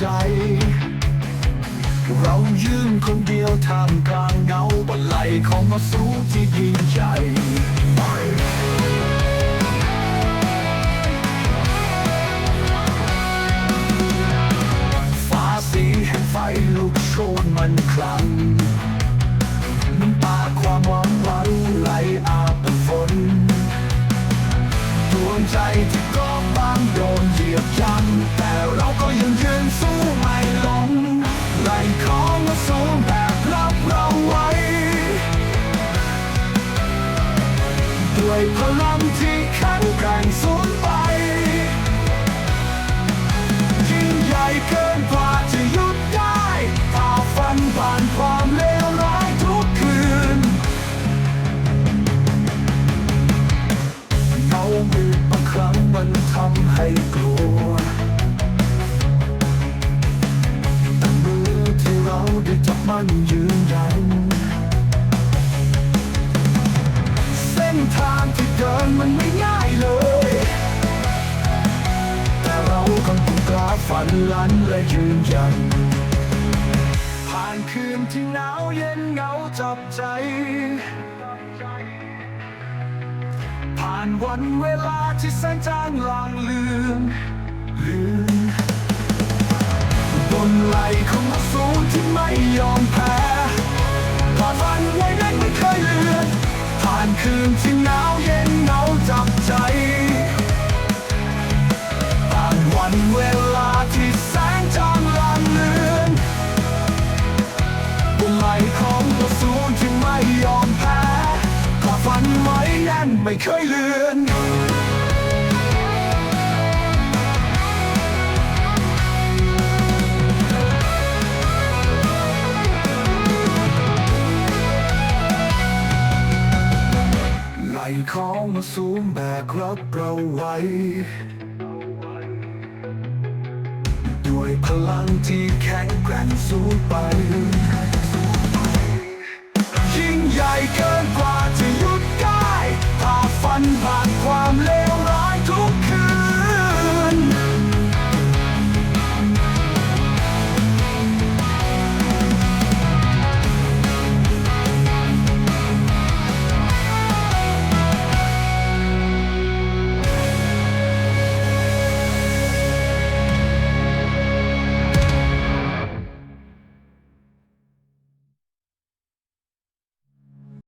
ใจ เรายืนคนเดียวท่ามกลางเงาบนไหลของมาสูที่ยิ่งใหญ่ ด้ ล้าฝันลันและยืนยัน ผ่านคืนที่หนาวเย็นเหงาจับใจ ผ่านวันเวลาที่แสนจางลางลืมลืมบนไหลของสูงที่ไม่ยอมแพ้ น่นไม่เคยเลือนไหลของมาสูงแบกรับเราไว้ ด้วยพลังที่แข็งแกร่งสู้ไป ยิ่งใหญ่เกินกว่า